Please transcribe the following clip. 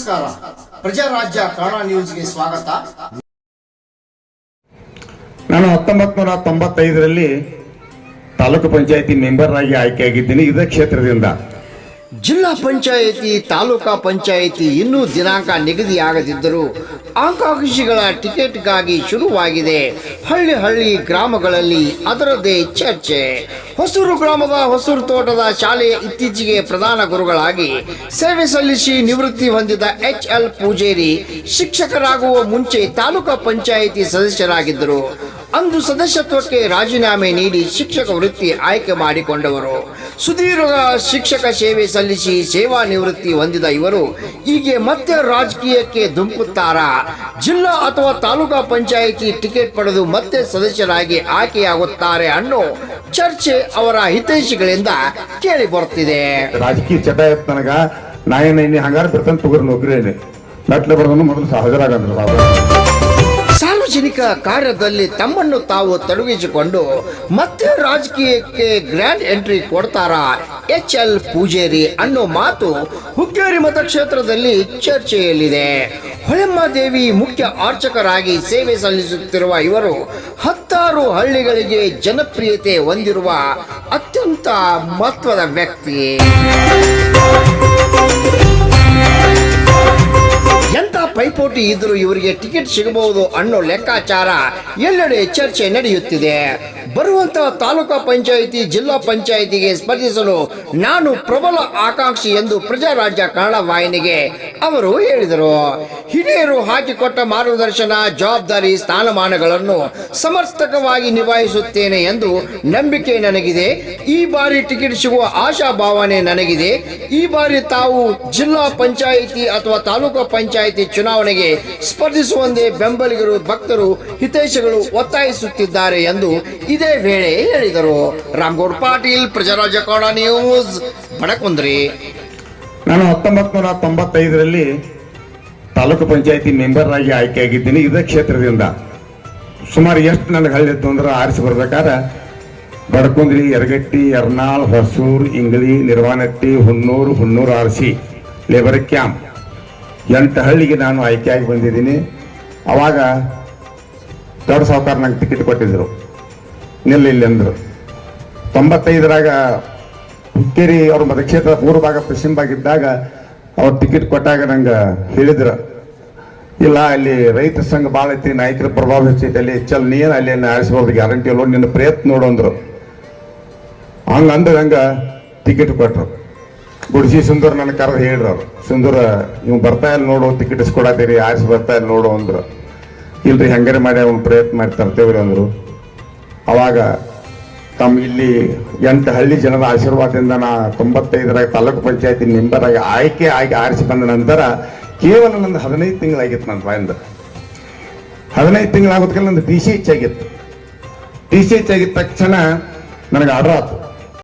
ನಮಸ್ಕಾರ. ಪ್ರಜಾರಾಜ್ಯ ಕನ್ನಡ ನ್ಯೂಸ್ಗೆ ಸ್ವಾಗತ. ನಾನು ಹತ್ತೊಂಬತ್ ನೂರ ತೊಂಬತ್ತೈದರಲ್ಲಿ ತಾಲೂಕು ಪಂಚಾಯತಿ ಮೆಂಬರ್ ಆಗಿ ಆಯ್ಕೆಯಾಗಿದ್ದೀನಿ. ಇದೇ ಕ್ಷೇತ್ರದಿಂದ. ಜಿಲ್ಲಾ ಪಂಚಾಯಿತಿ, ತಾಲೂಕಾ ಪಂಚಾಯಿತಿ ಇನ್ನೂ ದಿನಾಂಕ ನಿಗದಿಯಾಗದಿದ್ದರೂ ಆಕಾಂಕ್ಷಿಗಳ ಟಿಕೆಟ್ಗಾಗಿ ಶುರುವಾಗಿದೆ. ಹಳ್ಳಿ ಹಳ್ಳಿ ಗ್ರಾಮಗಳಲ್ಲಿ ಅದರದೇ ಚರ್ಚೆ. ಹೊಸೂರು ಗ್ರಾಮದ ಹೊಸೂರು ತೋಟದ ಶಾಲೆಯ ಇತ್ತೀಚೆಗೆ ಪ್ರಧಾನ ಗುರುಗಳಾಗಿ ಸೇವೆ ಸಲ್ಲಿಸಿ ನಿವೃತ್ತಿ ಹೊಂದಿದ ಎಚ್ ಎಲ್ ಪೂಜೇರಿ ಶಿಕ್ಷಕರಾಗುವ ಮುಂಚೆ ತಾಲೂಕಾ ಪಂಚಾಯಿತಿ ಸದಸ್ಯರಾಗಿದ್ದರು. ಅಂದು ಸದಸ್ಯತ್ವಕ್ಕೆ ರಾಜೀನಾಮೆ ನೀಡಿ ಶಿಕ್ಷಕ ವೃತ್ತಿ ಆಯ್ಕೆ ಮಾಡಿಕೊಂಡವರು. ಸುದೀರ್ಘ ಶಿಕ್ಷಕ ಸೇವೆ ಸಲ್ಲಿಸಿ ಸೇವಾ ನಿವೃತ್ತಿ ಹೊಂದಿದ ಇವರು ಹೀಗೆ ಮತ್ತೆ ರಾಜಕೀಯಕ್ಕೆ ಧುಮುಕುತ್ತಾರಾ ಜಿಲ್ಲಾ ಅಥವಾ ತಾಲೂಕಾ ಪಂಚಾಯಿತಿ ಟಿಕೆಟ್ ಪಡೆದು ಮತ್ತೆ ಸದಸ್ಯರಾಗಿ ಆಯ್ಕೆಯಾಗುತ್ತಾರೆ ಅನ್ನೋ ಚರ್ಚೆ ಅವರ ಹಿತೈಷಿಗಳಿಂದ ಕೇಳಿ ಬರುತ್ತಿದೆ ರಾಜಕೀಯ ಚಟ ನನಗ ನಾ ಏನ ಇನ್ನಿ ಹಂಗಾರ ಬರ್ತಾನೆ ನೌಕರಿ ಬರ್ದನು ಮೊದಲು ಹಾಜರಾಗಂದ್ರು ಸಾಹೇಬ್ರು. ಸಾರ್ವಜನಿಕ ಕಾರ್ಯದಲ್ಲಿ ತಮ್ಮನ್ನು ತಾವು ತೊಡಗಿಸಿಕೊಂಡು ಮತ್ತೆ ರಾಜಕೀಯಕ್ಕೆ ಗ್ರ್ಯಾಂಡ್ ಎಂಟ್ರಿ ಕೊಡ್ತಾರಾ? ಎಚ್ ಎಲ್ ಪೂಜೇರಿ ಅನ್ನೋ ಮಾತು ಹುಕ್ಕೇರಿ ಮತಕ್ಷೇತ್ರದಲ್ಲಿ ಚರ್ಚೆಯಲ್ಲಿದೆ. ಹೊಳೆಮ್ಮ ದೇವಿ ಮುಖ್ಯ ಅರ್ಚಕರಾಗಿ ಸೇವೆ ಸಲ್ಲಿಸುತ್ತಿರುವ ಇವರು ಹತ್ತಾರು ಹಳ್ಳಿಗಳಿಗೆ ಜನಪ್ರಿಯತೆ ಹೊಂದಿರುವ ಅತ್ಯಂತ ಮಹತ್ವದ ವ್ಯಕ್ತಿ. ಪೈಪೋಟಿ ಇದ್ರೂ ಇವರಿಗೆ ಟಿಕೆಟ್ ಸಿಗಬಹುದು ಅನ್ನೋ ಲೆಕ್ಕಾಚಾರ ಎಲ್ಲೆಡೆ ಚರ್ಚೆ ನಡೆಯುತ್ತಿದೆ. ಬರುವಂತಹ ತಾಲೂಕಾ ಪಂಚಾಯಿತಿ, ಜಿಲ್ಲಾ ಪಂಚಾಯಿತಿಗೆ ಸ್ಪರ್ಧಿಸಲು ನಾನು ಪ್ರಬಲ ಆಕಾಂಕ್ಷಿ ಎಂದು ಪ್ರಜಾರಾಜ್ಯ ಕನ್ನಡ ವಾಹಿನಿಗೆ ಅವರು ಹೇಳಿದರು. ಹಿರಿಯರು ಹಾಕಿಕೊಟ್ಟ ಮಾರ್ಗದರ್ಶನ, ಜವಾಬ್ದಾರಿ, ಸ್ಥಾನಮಾನಗಳನ್ನು ಸಮರ್ಥಕವಾಗಿ ನಿಭಾಯಿಸುತ್ತೇನೆ ಎಂದು ನಂಬಿಕೆ ನನಗಿದೆ. ಈ ಬಾರಿ ಟಿಕೆಟ್ ಸಿಗುವ ಆಶಾಭಾವನೆ ನನಗಿದೆ. ಈ ಬಾರಿ ತಾವು ಜಿಲ್ಲಾ ಪಂಚಾಯಿತಿ ಅಥವಾ ತಾಲೂಕಾ ಪಂಚಾಯಿತಿ ಚುನಾವಣೆಗೆ ಸ್ಪರ್ಧಿಸುವಂತೆ ಬೆಂಬಲಿಗರು, ಭಕ್ತರು, ಹಿತೈಷಿಗಳು ಒತ್ತಾಯಿಸುತ್ತಿದ್ದಾರೆ ಎಂದು ಇದೇ ವೇಳೆ ಹೇಳಿದರು. ರಾಮ್ಗೌಡ್ ಪಾಟೀಲ್ ಪ್ರಜಾರಾಜ ಕೌಡ ನ್ಯೂಸ್ ಬಡಕುಂದ್ರಿ ನಾನು ಹತ್ತೊಂಬತ್ತು ನೂರ ತೊಂಬತ್ತೈದರಲ್ಲಿ ತಾಲೂಕು ಪಂಚಾಯತಿ ಮೆಂಬರ್ ಆಗಿ ಆಯ್ಕೆಯಾಗಿದ್ದೀನಿ. ಇದೇ ಕ್ಷೇತ್ರದಿಂದ ಸುಮಾರು ಎಷ್ಟು ನನಗೆ ಹಳ್ಳಿ ಇತ್ತು ಅಂದ್ರೆ ಆರಿಸಿ ಬರ್ಬೇಕಾದ್ರೆ ಬಡಕುಂದ್ರಿ, ಯರಗಟ್ಟಿ ಎರ್ನಾಳ್ ಹೊಸೂರು, ಇಂಗ್ಲಿ ನಿರ್ವಾಣಟ್ಟಿ ಹುನ್ನೂರು ಹುನ್ನೂರು ಆರಿಸಿ, ಲೇಬರ್ ಕ್ಯಾಂಪ್. ಎಂಟು ಹಳ್ಳಿಗೆ ನಾನು ಆಯ್ಕೆಯಾಗಿ ಬಂದಿದ್ದೀನಿ. ಅವಾಗ ದೊಡ್ಡ ಸಾವುಕಾರ ನಂಗೆ ಟಿಕೆಟ್ ಕೊಟ್ಟಿದ್ರು. ನಿಲ್ಲ ಅಂದರು. ತೊಂಬತ್ತೈದರಾಗ ಹುಕ್ಕೇರಿ ಅವ್ರ ಮತಕ್ಷೇತ್ರ ಪೂರ್ವ ಭಾಗ ಪಶ್ಚಿಮ ಭಾಗ ಇದ್ದಾಗ ಅವ್ರು ಟಿಕೆಟ್ ಕೊಟ್ಟಾಗ ನಂಗೆ ಹೇಳಿದ್ರು. ಇಲ್ಲ, ಅಲ್ಲಿ ರೈತ ಸಂಘ ಭಾಳ ಐತಿ ನಾಯಕರ ಪ್ರಭಾವ ಹೆಚ್ಚೈತಿ, ಅಲ್ಲಿ ಚಲ್ ನೀನು ಅಲ್ಲಿ ಆರಿಸ್ಬೋದು ಗ್ಯಾರಂಟಿ ಅಲ್ಲೋ ನಿನ್ನ ಪ್ರಯತ್ನ ನೋಡು ಅಂದರು. ಹಂಗಂದ್ರೆ ಹಂಗೆ ಟಿಕೆಟ್ ಕೊಟ್ರು. ಗುಡ್ಸಿ ಸುಂದರ್ ನನ್ನ ಕರೆದು ಹೇಳ್ರಿ ಅವ್ರು. ಸುಂದರ, ನೀವು ಬರ್ತಾ ಇಲ್ಲ ನೋಡು ಟಿಕೆಟ್ ಇಸ್ಕೊಡತ್ತೀರಿ ಆರಿಸಿ ಬರ್ತಾ ಇಲ್ಲ ನೋಡು ಅಂದ್ರು. ಇಲ್ರಿ, ಹೆಂಗಾರೆ ಮಾಡಿ ಅವ್ನು ಪ್ರಯತ್ನ ಮಾಡಿ ತರ್ತೇವ್ರಿ ಅಂದರು. ಅವಾಗ ತಮ್ಮ ಇಲ್ಲಿ ಎಂಟು ಹಳ್ಳಿ ಜನರ ಆಶೀರ್ವಾದದಿಂದ ನಾ ತೊಂಬತ್ತೈದರಾಗ ತಾಲೂಕು ಪಂಚಾಯತಿ ಮೆಂಬರ್ ಆಗಿ ಆಯ್ಕೆ ಆಗಿ ಆರಿಸಿ ಬಂದ ನಂತರ ಕೇವಲ ನಂದು ಹದಿನೈದು ತಿಂಗಳಾಗಿತ್ತು ನನ್ನ ಬಾಯಿಂದ ಹದಿನೈದು ತಿಂಗಳಾಗೋದಕ್ಕೆ ನಂದು ಟಿ ಸಿ ಹೆಚ್ಚಾಗಿತ್ತು ಟಿ ಸಿ ಹೆಚ್ಚಾಗಿದ್ದ ತಕ್ಷಣ ನನಗೆ ಆರ್ಡರ್ ಆಯ್ತು